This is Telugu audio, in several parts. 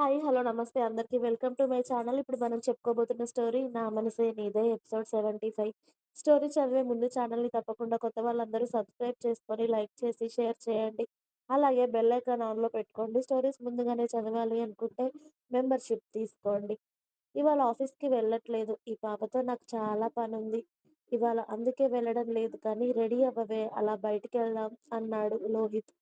హాయ్. హలో. నమస్తే అందరికి. Welcome to my channel. ఇప్పుడు మనం చెప్పుకోబోతున్న స్టోరీ 'నా మనసే నీదే' ఎపిసోడ్ 75. స్టోరీ చదివే ముందు ఛానల్‌ని తప్పకుండా కొత్త వాళ్ళందరూ సబ్స్క్రైబ్ చేసుకొని, లైక్ చేసి, షేర్ చేయండి. అలాగే బెల్ ఐకాన్ ఆన్‌లో పెట్టుకోండి. స్టోరీస్ ముందుగానే చదవాలి అనుకుంటే మెంబర్‌షిప్ తీసుకోండి. ఇవాళ ఆఫీస్‌కి వెళ్ళట్లేదు. ఈ పాపతో నాకు చాలా పని ఉంది ఇవాళ. అందుకే వెళ్ళడం లేదు కానీ రెడీ అవ్వవే అలా బయటికి వెళ్దాం అన్నాడు లోహిత్.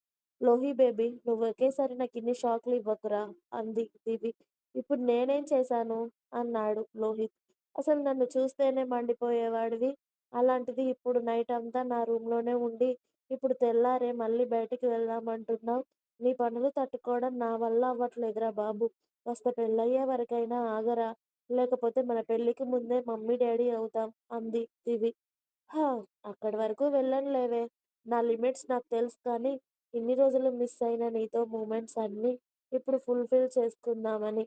లోహీ బేబీ నువ్వు ఒకేసారి నాకు ఇన్ని షాక్లు ఇవ్వకురా అంది దివి. ఇప్పుడు నేనేం చేశాను? అన్నాడు లోహిత్. అసలు నన్ను చూస్తేనే మండిపోయేవాడివి. అలాంటిది ఇప్పుడు నైట్ అంతా నా రూమ్‌లోనే ఉండి, ఇప్పుడు తెల్లారే మళ్ళీ బయటికి వెళ్దామంటున్నావు నీ పనులు తట్టుకోవడం నా వల్ల అవ్వట్లేదురా బాబు కాస్త పెళ్ళయ్యే వరకైనా ఆగరా లేకపోతే మన పెళ్ళికి ముందే మమ్మీ డాడీ అవుతాం అంది దివి. హ! అక్కడి వరకు వెళ్ళనులేవే. నా లిమిట్స్ నాకు తెలుసు కానీ ఇన్ని రోజులు మిస్ అయిన నీతో మూమెంట్స్ అన్నీ ఇప్పుడు ఫుల్‌ఫిల్ చేసుకుందామని.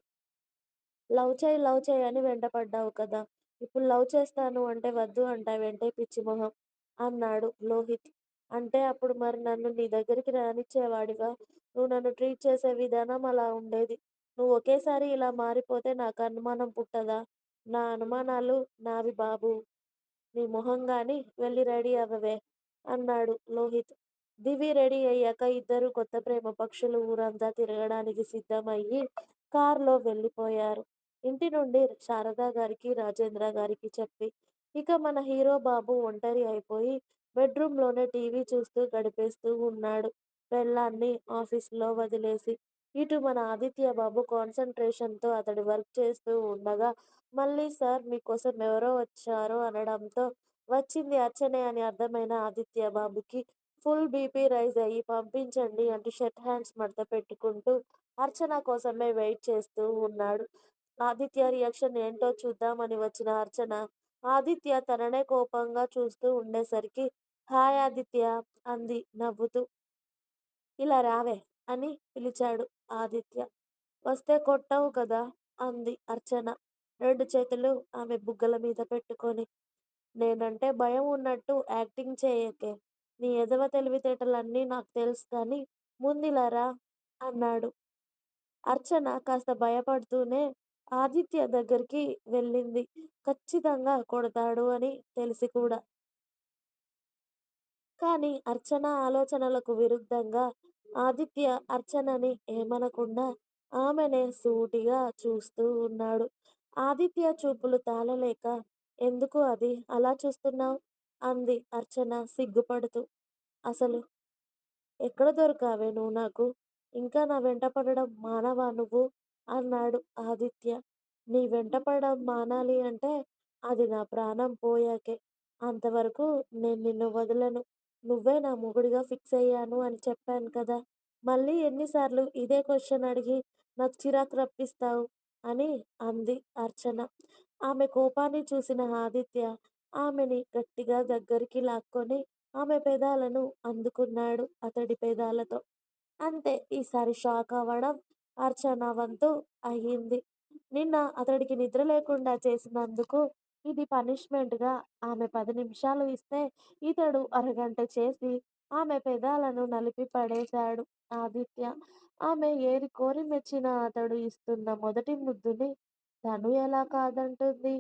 లవ్ చేయి లవ్ చేయి అని వెంటపడ్డావు కదా! ఇప్పుడు లవ్ చేస్తాను అంటే వద్దు అంటావేంటే పిచ్చిమొహం అన్నాడు లోహిత్. అంటే అప్పుడు మరి నన్ను నీ దగ్గరికి రానిచ్చేవాడివా? నువ్వు నన్ను ట్రీట్ చేసే విధానం అలా ఉండేది. నువ్వు ఒకేసారి ఇలా మారిపోతే నాకు అనుమానం పుట్టదా? నా అనుమానాలు నావి బాబు నీ మొహం కానీ వెళ్ళి రెడీ అవ్వవే అన్నాడు లోహిత్. దివి రెడీ అయ్యాక ఇద్దరు కొత్త ప్రేమ పక్షులు ఊరంతా తిరగడానికి సిద్ధమయ్యి కార్‌లో వెళ్ళిపోయారు. ఇంటి నుండి శారదా గారికి రాజేంద్ర గారికి చెప్పి. ఇక మన హీరో బాబు ఒంటరి అయిపోయి బెడ్‌రూమ్‌లోనే టీవీ చూస్తూ గడిపేస్తూ ఉన్నాడు. పెళ్ళాన్ని ఆఫీస్లో వదిలేసి. ఇటు మన ఆదిత్య బాబు కాన్సన్ట్రేషన్తో అతడి వర్క్ చేస్తూ ఉండగా మళ్ళీ సార్ మీకోసం ఎవరో వచ్చారు అనడంతో వచ్చింది అర్చనే అని అర్థమైన ఆదిత్య బాబుకి ఫుల్ బీపీ రైజ్ అయ్యి పంపించండి అంటూ షర్ట్ హ్యాండ్స్ మడత పెట్టుకుంటూ అర్చన కోసమే వెయిట్ చేస్తూ ఉన్నాడు. ఆదిత్య రియాక్షన్ ఏంటో చూద్దామని వచ్చిన అర్చన ఆదిత్య తననే కోపంగా చూస్తూ ఉండేసరికి హాయ్ ఆదిత్య అంది నవ్వుతూ. ఇలా రావే అని పిలిచాడు ఆదిత్య. వస్తే కొట్టవు కదా అంది అర్చన రెండు చేతులు ఆమె బుగ్గల మీద పెట్టుకొని. నేనంటే భయం ఉన్నట్టు యాక్టింగ్ చేయకే. నీ ఎదవ తెలివితేటలన్నీ నాకు తెలుసు కానీ ముందులరా అన్నాడు. అర్చన కాస్త భయపడుతూనే ఆదిత్య దగ్గరికి వెళ్ళింది. ఖచ్చితంగా కొడతాడు అని తెలిసి కూడా. కానీ అర్చన ఆలోచనలకు విరుద్ధంగా ఆదిత్య అర్చనని ఏమనకుండా ఆమెనే సూటిగా చూస్తూ ఉన్నాడు. ఆదిత్య చూపులు తాళలేక ఎందుకు అది అలా చూస్తున్నావు అంది అర్చన సిగ్గుపడుతూ. అసలు ఎక్కడ దొరకావే నువ్వు నాకు? ఇంకా నా వెంటపడడం మానవా నువ్వు? అన్నాడు ఆదిత్య. నీ వెంటపడడం మానాలి అంటే అది నా ప్రాణం పోయాకే. అంతవరకు నేను నిన్ను వదలను. నువ్వే నా మొగుడిగా ఫిక్స్ అయ్యాను అని చెప్పాను కదా! మళ్ళీ ఎన్నిసార్లు ఇదే క్వశ్చన్ అడిగి నాకు చిరాకు రప్పిస్తావు అని అంది అర్చన. ఆమె కోపాన్ని చూసిన ఆదిత్య ఆమెని గట్టిగా దగ్గరికి లాక్కొని ఆమె పెదాలను అందుకున్నాడు అతడి పెదాలతో. అంతే ఈసారి షాక్ అవ్వడం అర్చన వంతు అయింది. నిన్న అతడికి నిద్ర లేకుండా చేసినందుకు ఇది పనిష్మెంట్‌గా ఆమె పది నిమిషాలు ఇస్తే ఇతడు అరగంట చేసి ఆమె పెదాలను నలిపి పడేశాడు ఆదిత్య. ఆమె ఏరికోరి మెచ్చిన అతడు ఇస్తున్న మొదటి ముద్దుని తను ఎలా కాదంటుంది?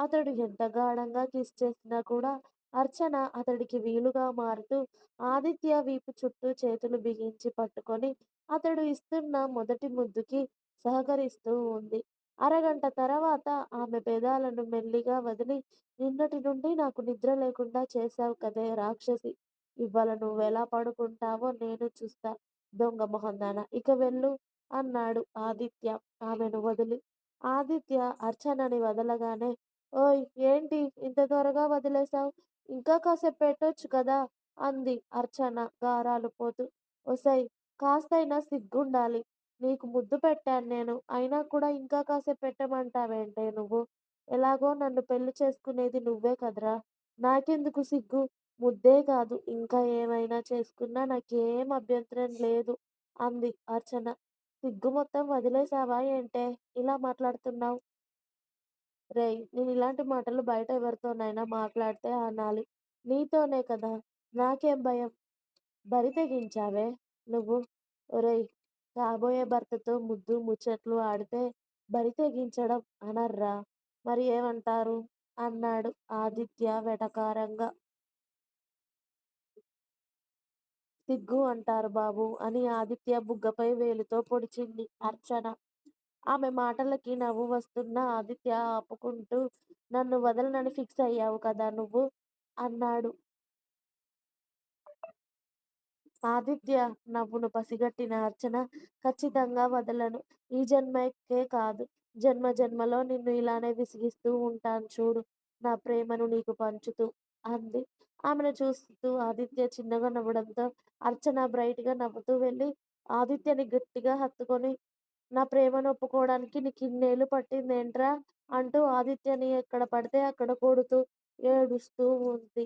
అతడు ఎంత గాఢంగా కిస్ చేసినా కూడా అర్చన అతడికి వీలుగా మారుతూ ఆదిత్య వీపు చుట్టూ చేతులు బిగించి పట్టుకొని అతడు ఇస్తున్న మొదటి ముద్దుకి సహకరిస్తూ ఉంది. అరగంట తర్వాత ఆమె పెదాలను మెల్లిగా వదిలి నిన్నటి నుండి నాకు నిద్ర లేకుండా చేశావు కదే రాక్షసి ఇవ్వాళ నువ్వెలా పడుకుంటావో నేను చూస్తా దొంగ మొహందాన ఇక వెళ్ళు అన్నాడు ఆదిత్య ఆమెను వదిలి. ఆదిత్య అర్చనని వదలగానే ఓయ్ ఏంటి ఇంత త్వరగా వదిలేశావు ఇంకా కాసేపు పెట్టొచ్చు కదా! అంది అర్చన గారాలు పోతూ. ఒసై కాస్తైనా సిగ్గుండాలి. నీకు ముద్దు పెట్టాను నేను. అయినా కూడా ఇంకా కాసేపు పెట్టమంటావేంటే నువ్వు? ఎలాగో నన్ను పెళ్ళి చేసుకునేది నువ్వే కదరా! నాకెందుకు సిగ్గు? ముద్దే కాదు ఇంకా ఏమైనా చేసుకున్నా నాకేం అభ్యంతరం లేదు అంది అర్చన. సిగ్గు మొత్తం వదిలేసావా ఏంటే ఇలా మాట్లాడుతున్నావు రేయ్ నేను ఇలాంటి మాటలు బయట ఎవరితోనైనా మాట్లాడితే అనాలి. నీతోనే కదా! నాకేం భయం? బరి తెగించావే నువ్వు? ఒరేయ్ కాబోయే భర్తతో ముద్దు ముచ్చట్లు ఆడితే బరి తెగించడం అనర్రా? మరి ఏమంటారు? అన్నాడు ఆదిత్య వెటకారంగా. సిగ్గు అంటారు బాబు అని ఆదిత్య బుగ్గపై వేలితో పొడిచింది అర్చన. ఆమె మాటలకి నవ్వు వస్తున్న ఆదిత్య ఆపుకుంటూ నన్ను వదలనని ఫిక్స్ అయ్యావు కదా నువ్వు? అన్నాడు. ఆదిత్య నవ్వును పసిగట్టిన అర్చన ఖచ్చితంగా వదలను. ఈ జన్మకే కాదు, జన్మ జన్మలో నిన్ను ఇలానే విసిగిస్తూ ఉంటాను చూడు నా ప్రేమను నీకు పంచుతూ అంది. ఆమెను చూస్తూ ఆదిత్య చిన్నగా నవ్వడంతో అర్చన బ్రైట్గా నవ్వుతూ వెళ్ళి ఆదిత్యని గట్టిగా హత్తుకొని నా ప్రేమను ఒప్పుకోవడానికి నీకు ఇన్నేళ్ళు పట్టింది పట్టిందేంట్రా? అంటూ ఆదిత్యని ఎక్కడ పడితే అక్కడ కొడుతూ ఏడుస్తూ ఉంది.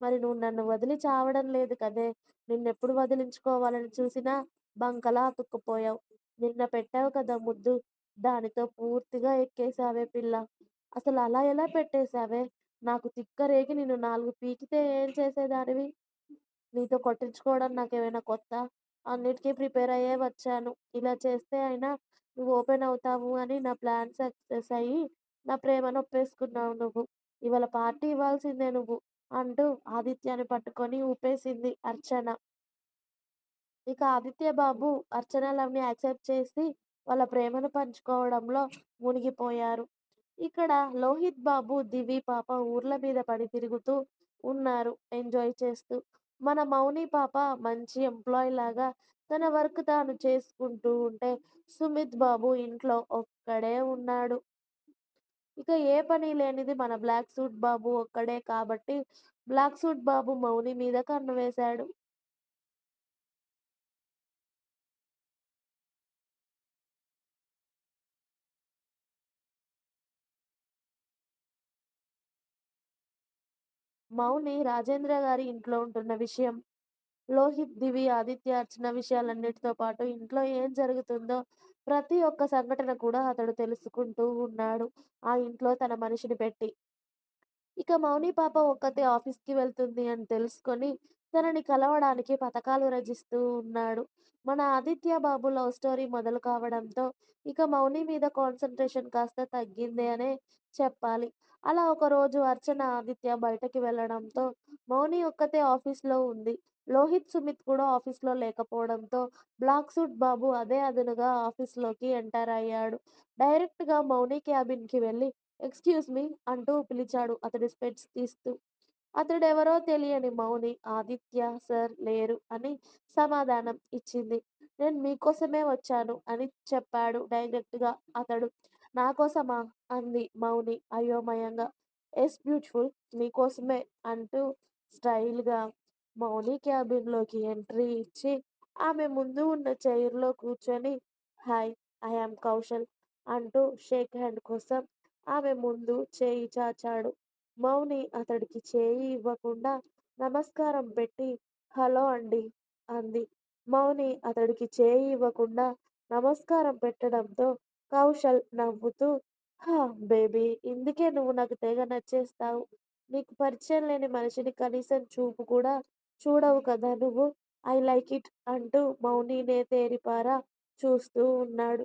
మరి నువ్వు నన్ను వదిలి చావడం లేదు కదే నిన్నెప్పుడు వదిలించుకోవాలని చూసినా బంకలా అతుక్కుపోయావు నిన్న పెట్టావు కదా ముద్దు దానితో పూర్తిగా ఎక్కేశావే పిల్ల అసలు అలా ఎలా పెట్టేశావే? నాకు తిక్క రేగి నిన్ను నాలుగు పీకితే ఏం చేసేదానివి? నీతో కొట్టించుకోవడం నాకేమైనా కొత్త అన్నిటికీ ప్రిపేర్ అయ్యే వచ్చాను. ఇలా చేస్తే అయినా నువ్వు ఓపెన్ అవుతావు అని నా ప్లాన్ సక్సెస్ అయ్యి నా ప్రేమను ఒప్పేసుకున్నావు నువ్వు. ఇవాళ పార్టీ ఇవ్వాల్సిందే నువ్వు అంటూ ఆదిత్యని పట్టుకొని ఊపేసింది అర్చన. ఇక ఆదిత్యబాబు, అర్చన లవ్ యాక్సెప్ట్ చేసి వాళ్ళ ప్రేమను పంచుకోవడంలో మునిగిపోయారు. ఇక్కడ లోహిత్ బాబు, దివి పాప ఊర్ల మీద పడి తిరుగుతూ ఉన్నారు ఎంజాయ్ చేస్తూ. మన మౌని పాప మంచి ఎంప్లాయ్ లాగా తన వర్క్ తాను చేసుకుంటూ ఉంటే సుమిత్ బాబు ఇంట్లో ఒక్కడే ఉన్నాడు. ఇక ఏ పని లేనిది మన బ్లాక్ సూట్ బాబు ఒక్కడే కాబట్టి బ్లాక్ సూట్ బాబు మౌని మీద కన్ను వేశాడు. మౌని రాజేంద్ర గారి ఇంట్లో ఉంటున్న విషయం, లోహిత్, దివి, ఆదిత్య, అర్చన విషయాలన్నిటితో పాటు ఇంట్లో ఏం జరుగుతుందో ప్రతి ఒక్క సంఘటన కూడా అతడు తెలుసుకుంటూ ఉన్నాడు ఆ ఇంట్లో తన మనిషిని పెట్టి. ఇక మౌని పాప ఒక్కతే ఆఫీస్కి వెళ్తుంది అని తెలుసుకొని తనని కలవడానికి పథకాలు రచిస్తూ ఉన్నాడు. మన ఆదిత్య బాబు లవ్ స్టోరీ మొదలు కావడంతో ఇక మౌని మీద కాన్సన్ట్రేషన్ కాస్త తగ్గింది అనే చెప్పాలి. అలా ఒకరోజు అర్చన, ఆదిత్య బయటకి వెళ్ళడంతో మౌని ఒక్కతే ఆఫీస్లో ఉంది. లోహిత్, సుమిత్ కూడా ఆఫీస్లో లేకపోవడంతో బ్లాక్ సూట్ బాబు అదే అదునుగా ఆఫీస్లోకి ఎంటర్ అయ్యాడు. డైరెక్ట్గా మౌని క్యాబిన్కి వెళ్ళి ఎక్స్క్యూజ్ మీ అంటూ పిలిచాడు అతడి స్పెట్స్ తీస్తూ. అతడెవరో తెలియని మౌని ఆదిత్య సార్ లేరు అని సమాధానం ఇచ్చింది. నేను మీకోసమే వచ్చాను అని చెప్పాడు డైరెక్ట్గా అతడు. నాకోసమా? అంది మౌని అయోమయంగా. ఎస్ బ్యూటిఫుల్ నీకోసమే అంటూ స్టైల్గా గా మౌని క్యాబిన్లోకి ఎంట్రీ ఇచ్చి ఆమె ముందు ఉన్న చైర్లో కూర్చొని హాయ్ ఐఎమ్ కౌశల్ అంటూ షేక్ హ్యాండ్ కోసం ఆమె ముందు చేయి చాచాడు. మౌని అతడికి చేయి ఇవ్వకుండా నమస్కారం పెట్టి హలో అండి అంది. మౌని అతడికి చేయి ఇవ్వకుండా నమస్కారం పెట్టడంతో కౌశల్ నవ్వుతూ హ బేబీ ఇందుకే నువ్వు నాకు తెగ నచ్చేస్తావు. నీకు పరిచయం లేని మనిషిని కనీసం చూపు కూడా చూడవు కదా నువ్వు ఐ లైక్ ఇట్ అంటూ మౌనినే తేరిపారా చూస్తూ ఉన్నాడు.